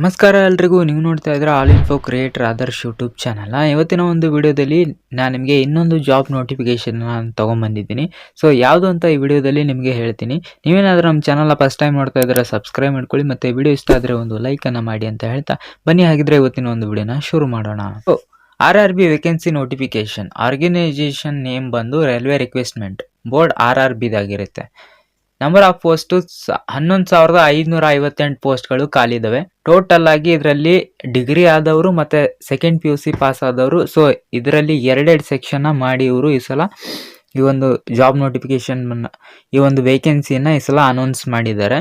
ನಮಸ್ಕಾರ ಎಲ್ರಿಗೂ, ನೀವು ನೋಡ್ತಾ ಇದ್ರೆ all info creator Adarsh YouTube channel ಇವತ್ತಿನ ಒಂದು ವಿಡಿಯೋದಲ್ಲಿ ನಾನು ನಿಮಗೆ ಇನ್ನೊಂದು ಜಾಬ್ ನೋಟಿಫಿಕೇಶನ್ ನಾನು ತೊಗೊಂಬಂದಿದ್ದೀನಿ. ಸೊ ಯಾವುದು ಅಂತ ಈ ವಿಡಿಯೋದಲ್ಲಿ ನಿಮಗೆ ಹೇಳ್ತೀನಿ. ನೀವೇನಾದರೂ ನಮ್ಮ ಚಾನಲ್ನ ಫಸ್ಟ್ ಟೈಮ್ ನೋಡ್ತಾ ಇದ್ರೆ ಸಬ್ಸ್ಕ್ರೈಬ್ ಮಾಡ್ಕೊಳ್ಳಿ ಮತ್ತು ವಿಡಿಯೋ ಇಷ್ಟ ಆದರೆ ಒಂದು ಲೈಕನ್ನು ಮಾಡಿ ಅಂತ ಹೇಳ್ತಾ ಬನ್ನಿ. ಹಾಗಿದ್ರೆ ಇವತ್ತಿನ ಒಂದು ವಿಡಿಯೋನ ಶುರು ಮಾಡೋಣ. R R B vacancy notification organization name ಬಂದು railway recruitment board R R ಬಿದಾಗಿರುತ್ತೆ number of post ಹನ್ನೊಂದು ಸಾವಿರದ ಐದುನೂರ ಐವತ್ತೆಂಟು ಪೋಸ್ಟ್ಗಳು ಖಾಲಿ ಇದಾವೆ ಟೋಟಲ್ ಆಗಿ ಇದರಲ್ಲಿ ಡಿಗ್ರಿ ಆದವರು ಮತ್ತೆ second P U C pass ಆದವರು ಸೊ ಇದರಲ್ಲಿ ಎರಡೆರಡು ಸೆಕ್ಷನ್ನ ಮಾಡಿ ಇವರು ಈ ಸಲ ಈ ಒಂದು ಜಾಬ್ ನೋಟಿಫಿಕೇಶನ್ ಈ ಒಂದು ವೇಕೆನ್ಸಿಯನ್ನು ಈ ಸಲ ಅನೌನ್ಸ್ ಮಾಡಿದ್ದಾರೆ.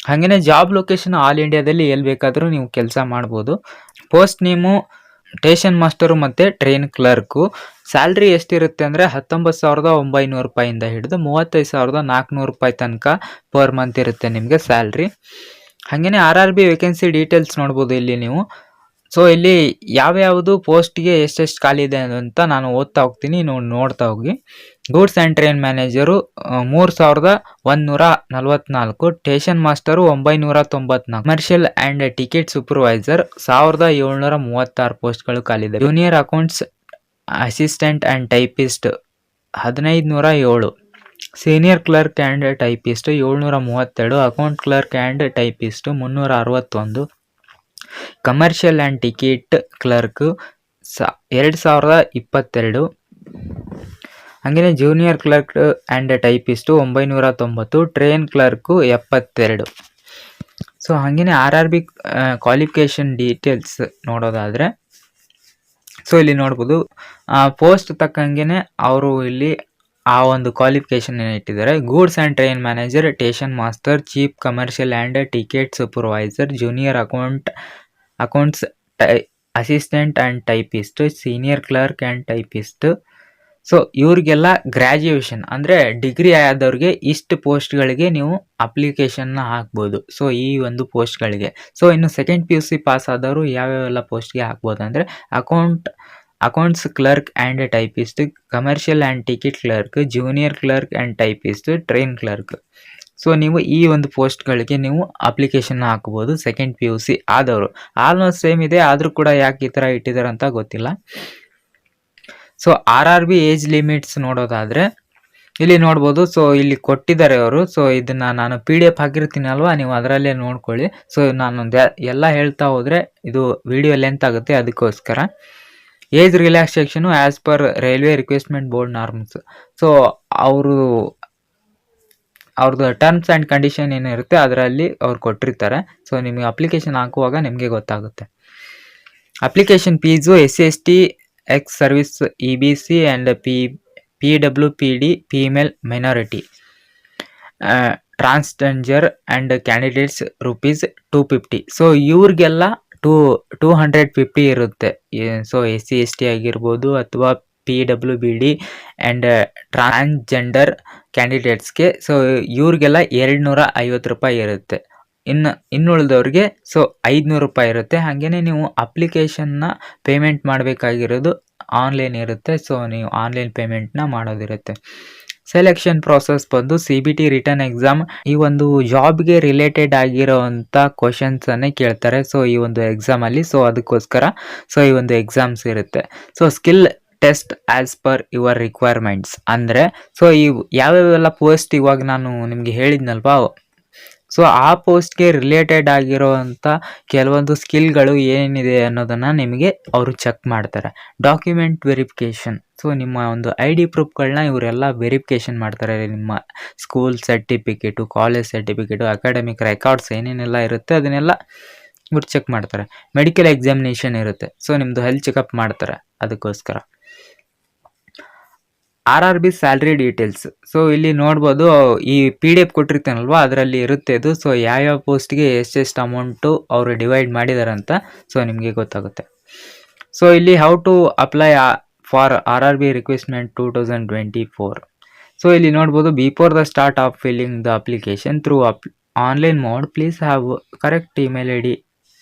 ಹಾಗೆಯೇ ಜಾಬ್ ಲೊಕೇಶನ್ ಆಲ್ ಇಂಡಿಯಾದಲ್ಲಿ ಎಲ್ಲಿ ಬೇಕಾದರೂ ನೀವು ಕೆಲಸ ಮಾಡ್ಬೋದು. ಪೋಸ್ಟ್ ನೇಮು ಸ್ಟೇಷನ್ ಮಾಸ್ಟರು ಮತ್ತು ಟ್ರೈನ್ ಕ್ಲರ್ಕು. ಸ್ಯಾಲ್ರಿ ಎಷ್ಟಿರುತ್ತೆ ಅಂದರೆ ಹತ್ತೊಂಬತ್ತು ಸಾವಿರದ ಒಂಬೈನೂರು ರೂಪಾಯಿಂದ ಹಿಡಿದು ಮೂವತ್ತೈದು ಸಾವಿರದ ನಾಲ್ಕುನೂರು ರೂಪಾಯಿ ತನಕ ಪರ್ ಮಂತ್ ಇರುತ್ತೆ ನಿಮಗೆ ಸ್ಯಾಲ್ರಿ. ಹಾಗೆಯೇ R R B vacancy details ನೋಡ್ಬೋದು ಇಲ್ಲಿ ನೀವು. ಸೊ ಇಲ್ಲಿ ಯಾವ್ಯಾವುದು ಪೋಸ್ಟ್ಗೆ ಎಷ್ಟೆಷ್ಟು ಖಾಲಿ ಇದೆ ಅಂತ ನಾನು ಓದ್ತಾ ಹೋಗ್ತೀನಿ ನೋಡ್ತಾ ಹೋಗಿ. ಗೂಡ್ಸ್ ಆ್ಯಂಡ್ ಟ್ರೈನ್ ಮ್ಯಾನೇಜರು ಮೂರು ಸಾವಿರದ ಒಂದುನೂರ ನಲವತ್ನಾಲ್ಕು ಸ್ಟೇಷನ್ ಮಾಸ್ಟರು ಒಂಬೈನೂರ ತೊಂಬತ್ನಾಲ್ಕು, ಕಮರ್ಷಿಯಲ್ ಆ್ಯಂಡ್ ಟಿಕೆಟ್ ಸೂಪರ್ವೈಸರ್ ಸಾವಿರದ ಏಳ್ನೂರ ಮೂವತ್ತಾರು ಪೋಸ್ಟ್ಗಳು ಖಾಲಿದೆ junior accounts assistant and typist ಹದಿನೈದು ನೂರ ಏಳು, ಸೀನಿಯರ್ ಕ್ಲರ್ಕ್ ಆ್ಯಂಡ್ ಟೈಪಿಸ್ಟ್ ಏಳ್ನೂರ ಮೂವತ್ತೆರಡು, ಅಕೌಂಟ್ ಕ್ಲರ್ಕ್ ಆ್ಯಂಡ್ ಟೈಪಿಸ್ಟ್ ಮುನ್ನೂರ ಅರವತ್ತೊಂದು, ಕಮರ್ಷಿಯಲ್ ಆ್ಯಂಡ್ ಟಿಕೆಟ್ ಕ್ಲರ್ಕ್ ಸ, ಎರಡು ಸಾವಿರದ ಇಪ್ಪತ್ತೆರಡು ಹಾಗೆಯೇ ಜೂನಿಯರ್ ಕ್ಲರ್ಕ್ ಆ್ಯಂಡ್ ಟೈಪಿಸ್ಟು ಒಂಬೈನೂರ ತೊಂಬತ್ತು ಟ್ರೈನ್ ಕ್ಲರ್ಕು ಎಪ್ಪತ್ತೆರಡು ಸೊ ಹಾಗೆಯೇ R R B qualification details ನೋಡೋದಾದರೆ ಸೊ ಇಲ್ಲಿ ನೋಡ್ಬೋದು ಪೋಸ್ಟ್ ತಕ್ಕಂಗೆ ಅವರು ಇಲ್ಲಿ ಆ ಒಂದು ಕ್ವಾಲಿಫಿಕೇಷನ್ ಏನು ಇಟ್ಟಿದ್ದಾರೆ. Goods and train manager station master chief commercial and ticket supervisor junior account accounts tie assistant and typist senior clerk and typist so ಇವ್ರಿಗೆಲ್ಲ ಗ್ರ್ಯಾಜುಯೇಷನ್ ಅಂದರೆ ಡಿಗ್ರಿ ಆದವ್ರಿಗೆ ಇಷ್ಟು ಪೋಸ್ಟ್ಗಳಿಗೆ ನೀವು ಅಪ್ಲಿಕೇಶನ್ನ ಹಾಕ್ಬೋದು. ಸೊ ಈ ಒಂದು ಪೋಸ್ಟ್ಗಳಿಗೆ ಸೊ ಇನ್ನು second P U C pass ಆದವರು ಯಾವ್ಯಾವೆಲ್ಲ ಪೋಸ್ಟ್ಗೆ ಹಾಕ್ಬೋದು ಅಂದರೆ account accounts clerk and typist commercial and ticket clerk junior clerk and typist train clerk so ನೀವು ಈ ಒಂದು ಪೋಸ್ಟ್ಗಳಿಗೆ ನೀವು ಅಪ್ಲಿಕೇಶನ್ ಹಾಕ್ಬೋದು ಸೆಕೆಂಡ್ ಪಿ ಯು ಸಿ ಆದವರು. ಆಲ್ಮೋಸ್ಟ್ ಸೇಮ್ ಇದೆ, ಆದರೂ ಕೂಡ ಯಾಕೆ ಈ ಥರ ಇಟ್ಟಿದ್ದಾರೆ ಅಂತ ಗೊತ್ತಿಲ್ಲ. So R R B age limits ನೋಡೋದಾದರೆ, ಇಲ್ಲಿ ನೋಡ್ಬೋದು. ಸೊ ಇಲ್ಲಿ ಕೊಟ್ಟಿದ್ದಾರೆ ಅವರು. ಸೊ ಇದನ್ನು ನಾನು ಪಿ ಡಿ ಎಫ್ ಹಾಕಿರ್ತೀನಿ ಅಲ್ವಾ? ನೀವು ಅದರಲ್ಲೇ ನೋಡ್ಕೊಳ್ಳಿ. ಸೊ ನಾನು ಎಲ್ಲ ಹೇಳ್ತಾ ಹೋದರೆ ಇದು ವಿಡಿಯೋ ಲೆಂತ್ ಆಗುತ್ತೆ ಅದಕ್ಕೋಸ್ಕರ. Age relaxation as per railway recruitment board norms so ಅವರು ಅವ್ರದ್ದು ಟರ್ಮ್ಸ್ ಆ್ಯಂಡ್ ಕಂಡೀಷನ್ ಏನಿರುತ್ತೆ ಅದರಲ್ಲಿ ಅವ್ರು ಕೊಟ್ಟಿರ್ತಾರೆ. ಸೊ ನಿಮಗೆ ಅಪ್ಲಿಕೇಶನ್ ಹಾಕುವಾಗ ನಿಮಗೆ ಗೊತ್ತಾಗುತ್ತೆ. Application fees S C S T ex service E B C and P P W P D female minority transgender and candidates rupees two fifty so ಇವ್ರಿಗೆಲ್ಲ two two hundred fifty ಇರುತ್ತೆ. So S C S T ಆಗಿರ್ಬೋದು ಅಥವಾ P W B D and transgender ಕ್ಯಾಂಡಿಡೇಟ್ಸ್ಗೆ so ಇವ್ರಿಗೆಲ್ಲ ಎರಡು ನೂರ ಐವತ್ತು ರೂಪಾಯಿ ಇರುತ್ತೆ. ಇನ್ನು ಇನ್ನುಳಿದವ್ರಿಗೆ ಸೊ ಐದುನೂರು ರೂಪಾಯಿ ಇರುತ್ತೆ. ಹಾಗೆಯೇ ನೀವು ಅಪ್ಲಿಕೇಶನ್ನ ಪೇಮೆಂಟ್ ಮಾಡಬೇಕಾಗಿರೋದು ಆನ್ಲೈನ್ ಇರುತ್ತೆ. ಸೊ ನೀವು ಆನ್ಲೈನ್ ಪೇಮೆಂಟ್ನ ಮಾಡೋದಿರುತ್ತೆ. ಸೆಲೆಕ್ಷನ್ ಪ್ರೋಸೆಸ್ ಬಂದು C B T written exam ಈ ಒಂದು ಜಾಬ್ಗೆ ರಿಲೇಟೆಡ್ ಆಗಿರೋವಂಥ ಕ್ವಶನ್ಸನ್ನೇ ಕೇಳ್ತಾರೆ. ಸೊ ಈ ಒಂದು ಎಕ್ಸಾಮಲ್ಲಿ ಸೊ ಅದಕ್ಕೋಸ್ಕರ ಸೊ ಈ ಒಂದು ಎಕ್ಸಾಮ್ಸ್ ಇರುತ್ತೆ. So skill test as per your requirements ಅಂದರೆ ಸೊ ಈ ಯಾವ್ಯಾವೆಲ್ಲ ಪೋಸ್ಟ್ ಇವಾಗ ನಾನು ನಿಮಗೆ ಹೇಳಿದ್ನಲ್ವಾ ಸೊ ಆ ಪೋಸ್ಟ್ಗೆ ರಿಲೇಟೆಡ್ ಆಗಿರೋವಂಥ ಕೆಲವೊಂದು ಸ್ಕಿಲ್ಗಳು ಏನಿದೆ ಅನ್ನೋದನ್ನು ನಿಮಗೆ ಅವರು ಚೆಕ್ ಮಾಡ್ತಾರೆ. ಡಾಕ್ಯುಮೆಂಟ್ ವೆರಿಫಿಕೇಷನ್ ಸೊ ನಿಮ್ಮ ಒಂದು ಐ ಡಿ ಪ್ರೂಫ್ಗಳನ್ನ ಇವರೆಲ್ಲ ವೆರಿಫಿಕೇಷನ್ ಮಾಡ್ತಾರೆ. ನಿಮ್ಮ school certificate college certificate academic records ಏನೇನೆಲ್ಲ ಇರುತ್ತೆ ಅದನ್ನೆಲ್ಲ ಇವ್ರು ಚೆಕ್ ಮಾಡ್ತಾರೆ. ಮೆಡಿಕಲ್ ಎಕ್ಸಾಮಿನೇಷನ್ ಇರುತ್ತೆ. ಸೊ ನಿಮ್ಮದು ಹೆಲ್ತ್ ಚೆಕಪ್ ಮಾಡ್ತಾರೆ. ಅದಕ್ಕೋಸ್ಕರ. R R B salary details so ಇಲ್ಲಿ ನೋಡ್ಬೋದು, ಈ ಪಿ ಡಿ ಎಫ್ ಕೊಟ್ಟಿರ್ತಾನಲ್ವ, ಅದರಲ್ಲಿ ಇರುತ್ತೆ ಅದು ಸೊ ಯಾವ್ಯಾವ ಪೋಸ್ಟ್ಗೆ ಎಷ್ಟೆಷ್ಟು ಅಮೌಂಟು ಅವರು ಡಿವೈಡ್ ಮಾಡಿದ್ದಾರೆ ಅಂತ ಸೊ ನಿಮಗೆ ಗೊತ್ತಾಗುತ್ತೆ. ಸೊ ಇಲ್ಲಿ how to apply for R R B recruitment two thousand twenty four so ಇಲ್ಲಿ ನೋಡ್ಬೋದು before the start of filling the application through up online mode please have correct email I D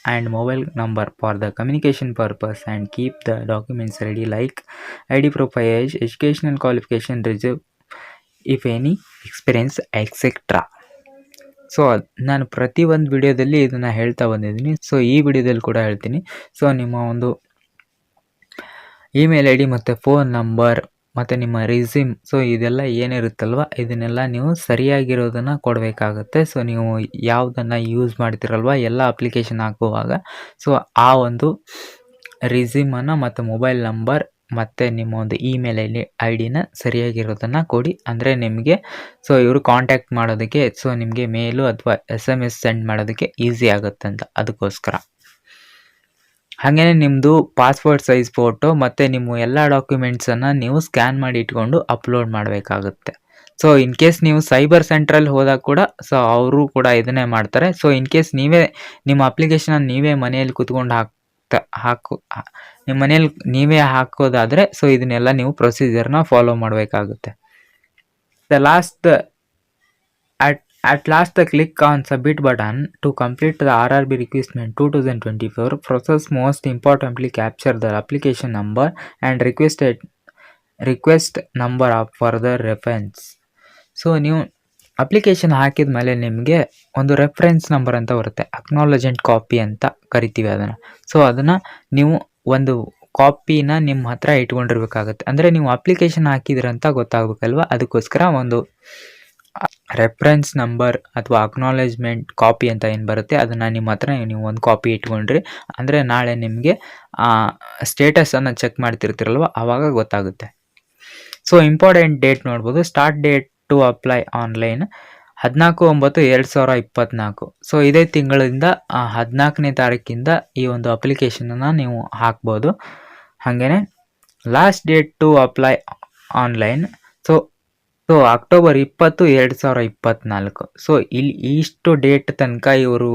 and mobile number for the communication purpose and keep the documents ready like id proof age educational qualification reserve if any experience etc so ನಾನು ಪ್ರತಿ ಒಂದು ವಿಡಿಯೋದಲ್ಲಿ ಇದನ್ನು ಹೇಳ್ತಾ ಬಂದಿದ್ದೀನಿ so ಈ ವಿಡಿಯೋದಲ್ಲಿ ಕೂಡ ಹೇಳ್ತೀನಿ ಸೊ ನಿಮ್ಮ ಒಂದು ಇಮೇಲ್ ಐ ಡಿ ಮತ್ತು ಫೋನ್ ನಂಬರ್ ಮತ್ತು ನಿಮ್ಮ ರಿಸ್ಯೂಮ್ ಸೊ ಇದೆಲ್ಲ ಏನಿರುತ್ತಲ್ವ, ಇದನ್ನೆಲ್ಲ ನೀವು ಸರಿಯಾಗಿರೋದನ್ನು ಕೊಡಬೇಕಾಗುತ್ತೆ. ಸೊ ನೀವು ಯಾವುದನ್ನು ಯೂಸ್ ಮಾಡ್ತಿರಲ್ವ, ಎಲ್ಲ ಅಪ್ಲಿಕೇಶನ್ ಹಾಕುವಾಗ ಸೊ ಆ ಒಂದು ರಿಸ್ಯೂಮನ್ನು ಮತ್ತು ಮೊಬೈಲ್ ನಂಬರ್ ಮತ್ತು ನಿಮ್ಮ ಒಂದು ಇಮೇಲ್ ಐ ಐ ಡಿನ ಸರಿಯಾಗಿರೋದನ್ನು ಕೊಡಿ. ಅಂದರೆ ನಿಮಗೆ ಸೊ ಇವರು ಕಾಂಟ್ಯಾಕ್ಟ್ ಮಾಡೋದಕ್ಕೆ ಸೊ ನಿಮಗೆ ಮೇಲು ಅಥವಾ ಎಸ್ ಎಂ ಎಸ್ ಸೆಂಡ್ ಮಾಡೋದಕ್ಕೆ ಈಸಿ ಆಗುತ್ತೆ ಅಂತ ಅದಕ್ಕೋಸ್ಕರ. ಹಾಗೆಯೇ ನಿಮ್ಮದು ಪಾಸ್ಪೋರ್ಟ್ ಸೈಜ್ ಫೋಟೋ ಮತ್ತು ನಿಮ್ಮ ಎಲ್ಲ ಡಾಕ್ಯುಮೆಂಟ್ಸನ್ನು ನೀವು ಸ್ಕ್ಯಾನ್ ಮಾಡಿ ಇಟ್ಕೊಂಡು ಅಪ್ಲೋಡ್ ಮಾಡಬೇಕಾಗುತ್ತೆ. ಸೊ ಇನ್ ಕೇಸ್ ನೀವು ಸೈಬರ್ ಸೆಂಟ್ರಲ್ಲಿ ಹೋದಾಗ ಕೂಡ ಸೊ ಅವರು ಕೂಡ ಇದನ್ನೇ ಮಾಡ್ತಾರೆ. ಸೊ ಇನ್ ಕೇಸ್ ನೀವೇ, ನಿಮ್ಮ ಅಪ್ಲಿಕೇಶನ್ ನೀವೇ ಮನೆಯಲ್ಲಿ ಕುತ್ಕೊಂಡು ಹಾಕ್ತಾ, ಹಾಕು, ನಿಮ್ಮ ಮನೇಲಿ ನೀವೇ ಹಾಕೋದಾದರೆ ಸೊ ಇದನ್ನೆಲ್ಲ ನೀವು ಪ್ರೊಸೀಜರ್ನ ಫಾಲೋ ಮಾಡಬೇಕಾಗುತ್ತೆ. The last at last the click on submit button to complete the RRB requirement 2024 process most importantly capture the application number and requested request number of further reference so ನೀವು application ಹಾಕಿದ ಮೇಲೆ ನಿಮಗೆ ಒಂದು reference number ಅಂತ ಬರುತ್ತೆ ಅಕ್ನಾಲಜೆಂಟ್ copy ಅಂತ ಕರಿತೀವಿ ಅದನ್ನು ಸೊ ಅದನ್ನು ನೀವು ಒಂದು ಕಾಪಿನ ನಿಮ್ಮ ಹತ್ರ ಇಟ್ಕೊಂಡಿರ್ಬೇಕಾಗತ್ತೆ ಅಂದರೆ ನೀವು ಅಪ್ಲಿಕೇಶನ್ ಹಾಕಿದ್ರಂತ ಗೊತ್ತಾಗಬೇಕಲ್ವ ಅದಕ್ಕೋಸ್ಕರ ಒಂದು ರೆಫರೆನ್ಸ್ ನಂಬರ್ ಅಥವಾ ಅಕ್ನಾಲೇಜ್ಮೆಂಟ್ ಕಾಪಿ ಅಂತ ಏನು ಬರುತ್ತೆ, ಅದನ್ನು ನಿಮ್ಮ ಹತ್ರ ನೀವು ಒಂದು ಕಾಪಿ ಇಟ್ಕೊಂಡ್ರಿ. ಅಂದರೆ ನಾಳೆ ನಿಮಗೆ ಸ್ಟೇಟಸನ್ನು ಚೆಕ್ ಮಾಡ್ತಿರ್ತೀರಲ್ವ ಆವಾಗ ಗೊತ್ತಾಗುತ್ತೆ. ಸೊ ಇಂಪಾರ್ಟೆಂಟ್ ಡೇಟ್ ನೋಡ್ಬೋದು. Start date to apply online ಹದಿನಾಲ್ಕು ಒಂಬತ್ತು ಎರಡು ಸಾವಿರ ಇಪ್ಪತ್ತ್ನಾಲ್ಕು ಸೊ ಇದೇ ತಿಂಗಳಿಂದ ಹದಿನಾಲ್ಕನೇ ತಾರೀಕಿಂದ ಈ ಒಂದು ಅಪ್ಲಿಕೇಶನನ್ನು ನೀವು ಹಾಕ್ಬೋದು. ಹಾಗೆಯೇ last date to apply online so October ಇಪ್ಪತ್ತು, ಎರಡು ಸಾವಿರ ಇಪ್ಪತ್ತ್ನಾಲ್ಕು ಸೊ ಇಲ್ಲಿ ಇಷ್ಟು ಡೇಟ್ ತನಕ ಇವರು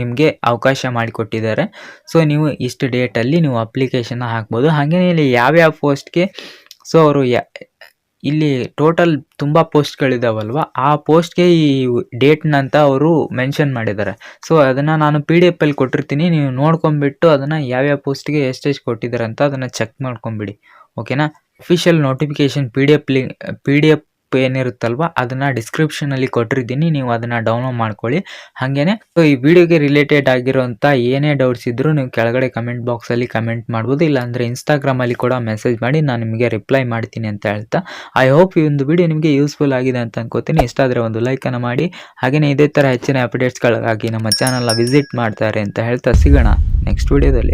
ನಿಮಗೆ ಅವಕಾಶ ಮಾಡಿಕೊಟ್ಟಿದ್ದಾರೆ. ಸೊ ನೀವು ಇಷ್ಟು ಡೇಟಲ್ಲಿ ನೀವು ಅಪ್ಲಿಕೇಶನ್ನ ಹಾಕ್ಬೋದು. ಹಾಗೆಯೇ ಇಲ್ಲಿ ಯಾವ್ಯಾವ ಪೋಸ್ಟ್ಗೆ ಸೊ ಅವರು ಯಾ, ಇಲ್ಲಿ ಟೋಟಲ್ ತುಂಬ ಪೋಸ್ಟ್ಗಳಿದಾವಲ್ವ ಆ ಪೋಸ್ಟ್ಗೆ ಈ ಡೇಟ್ನಂತ ಅವರು ಮೆನ್ಷನ್ ಮಾಡಿದ್ದಾರೆ. ಸೊ ಅದನ್ನು ನಾನು ಪಿ ಡಿ ಎಫಲ್ಲಿ ಕೊಟ್ಟಿರ್ತೀನಿ. ನೀವು ನೋಡ್ಕೊಂಬಿಟ್ಟು ಅದನ್ನು ಯಾವ್ಯಾವ ಪೋಸ್ಟ್ಗೆ ಎಷ್ಟೆಷ್ಟು ಕೊಟ್ಟಿದ್ದಾರೆ ಅಂತ ಅದನ್ನು ಚೆಕ್ ಮಾಡ್ಕೊಂಬಿಡಿ ಓಕೆನಾ official notification P D F ಲಿ ಪಿ ಡಿ ಎಫ್ ಏನಿರುತ್ತಲ್ವ, ಅದನ್ನು ಡಿಸ್ಕ್ರಿಪ್ಷನಲ್ಲಿ ಕೊಟ್ಟಿರ್ತೀನಿ, ನೀವು ಅದನ್ನು ಡೌನ್ಲೋಡ್ ಮಾಡ್ಕೊಳ್ಳಿ. ಹಾಗೇನೆ ಸೊ ಈ ವಿಡಿಯೋಗೆ ರಿಲೇಟೆಡ್ ಆಗಿರೋಂಥ ಏನೇ ಡೌಟ್ಸ್ ಇದ್ದರೂ ನೀವು ಕೆಳಗಡೆ ಕಮೆಂಟ್ ಬಾಕ್ಸಲ್ಲಿ ಕಮೆಂಟ್ ಮಾಡ್ಬೋದು, ಇಲ್ಲಾಂದರೆ ಇನ್ಸ್ಟಾಗ್ರಾಮಲ್ಲಿ ಕೂಡ ಮೆಸೇಜ್ ಮಾಡಿ, ನಾನು ನಿಮಗೆ ರಿಪ್ಲೈ ಮಾಡ್ತೀನಿ ಅಂತ ಹೇಳ್ತಾ. ಐ ಹೋಪ್ ಈ ಒಂದು ವಿಡಿಯೋ ನಿಮಗೆ ಯೂಸ್ಫುಲ್ ಆಗಿದೆ ಅಂತ ಅನ್ಕೋತೀನಿ. ಇಷ್ಟ ಆದರೆ ಒಂದು ಲೈಕನ್ನು ಮಾಡಿ. ಹಾಗೆಯೇ ಇದೇ ಥರ ಹೆಚ್ಚಿನ ಅಪ್ಡೇಟ್ಸ್ಗಳಿಗಾಗಿ ನಮ್ಮ ಚಾನಲ್ನ ವಿಸಿಟ್ ಮಾಡ್ತಾರೆ ಅಂತ ಹೇಳ್ತಾ. ಸಿಗೋಣ ನೆಕ್ಸ್ಟ್ ವಿಡಿಯೋದಲ್ಲಿ